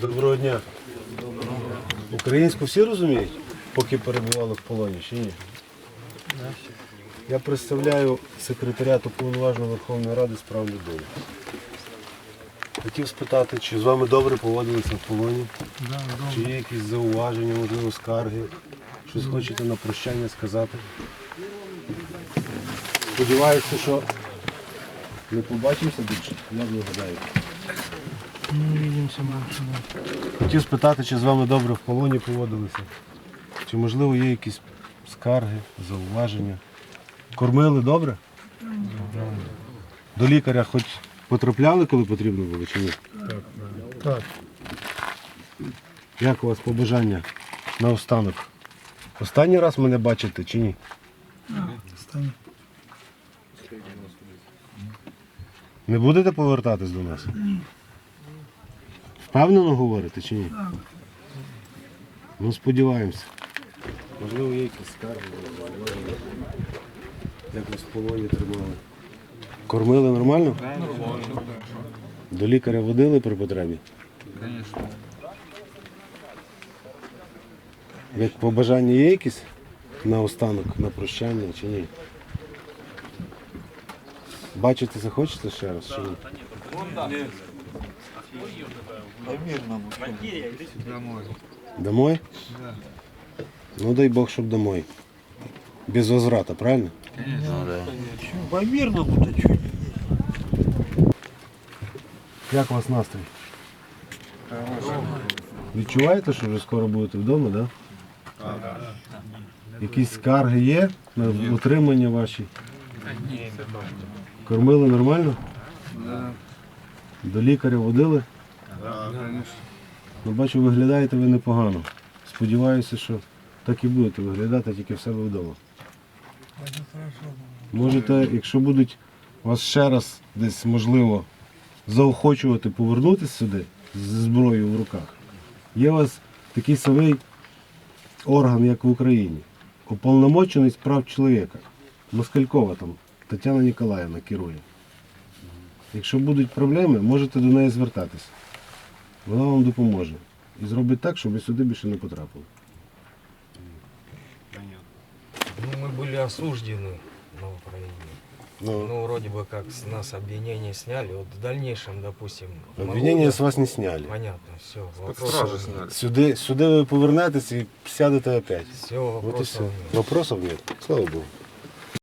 Доброго дня. Українську всі розуміють, поки перебували в полоні, чи ні? Я представляю секретаріат уповноваженого Верховної Ради з прав людини. Хотів спитати, чи з вами добре поводилися в полоні? Чи є якісь зауваження, можливо, скарги? Щось хочете на прощання сказати? Сподіваюся, що не побачимося більше, увидимся больше. Хотів спитати, чи з вами добре в полоні поводилися? Чи можливо є якісь скарги, зауваження? Кормили добре? До лікаря хоч потрапляли, коли потрібно було, чи ні? Так. Як у вас побажання на останок? Останній раз мене бачите чи ні? Стань. Не будете повертатись до нас? Ні. Впевнено говорите чи ні? Так. Ну, сподіваємося. Можливо, є якісь скарги, зауваження. Як вас в полоні тримали? Кормили нормально? Нормально. До лікаря водили при потребі? Конечно. Як побажання є якісь на останок, на прощання чи ні? Бачитися хочете ще раз чи ні? Домой. Домой? Да. Ну дай Бог, щоб домой. Без возврата, правильно? По-мирному-то чуть. Як у вас настрій? Відчуваєте, що вже скоро будете вдома, так? Да? Якісь скарги є на утримання ваші? Кормили нормально? Да. До лікаря водили? Да. Ну, бачу, виглядаєте ви непогано. Сподіваюся, що так і будете виглядати тільки в себе вдома. Можете, якщо будуть вас ще раз десь можливо заохочувати повернутися сюди зі зброєю в руках, є у вас такий самий орган, як в Україні. Уповномочений з прав чоловіка. Москалькова там Тетяна Ніколаївна керує. Якщо будуть проблеми, можете до неї звертатися. Вона вам допоможе. І зробить так, щоб ви сюди більше не потрапили. Ну, мы были осуждены на Украине. Ну, Ну, вроде бы как с нас обвинения сняли. Вот в дальнейшем, допустим... обвинення могу- з вас не сняли. Понятно, все. Стражи сняли. Сюди, сюди ви повернетесь і сядете опять. Все, Вот и вопросов все. нет. Вопросов нет. Слава Богу.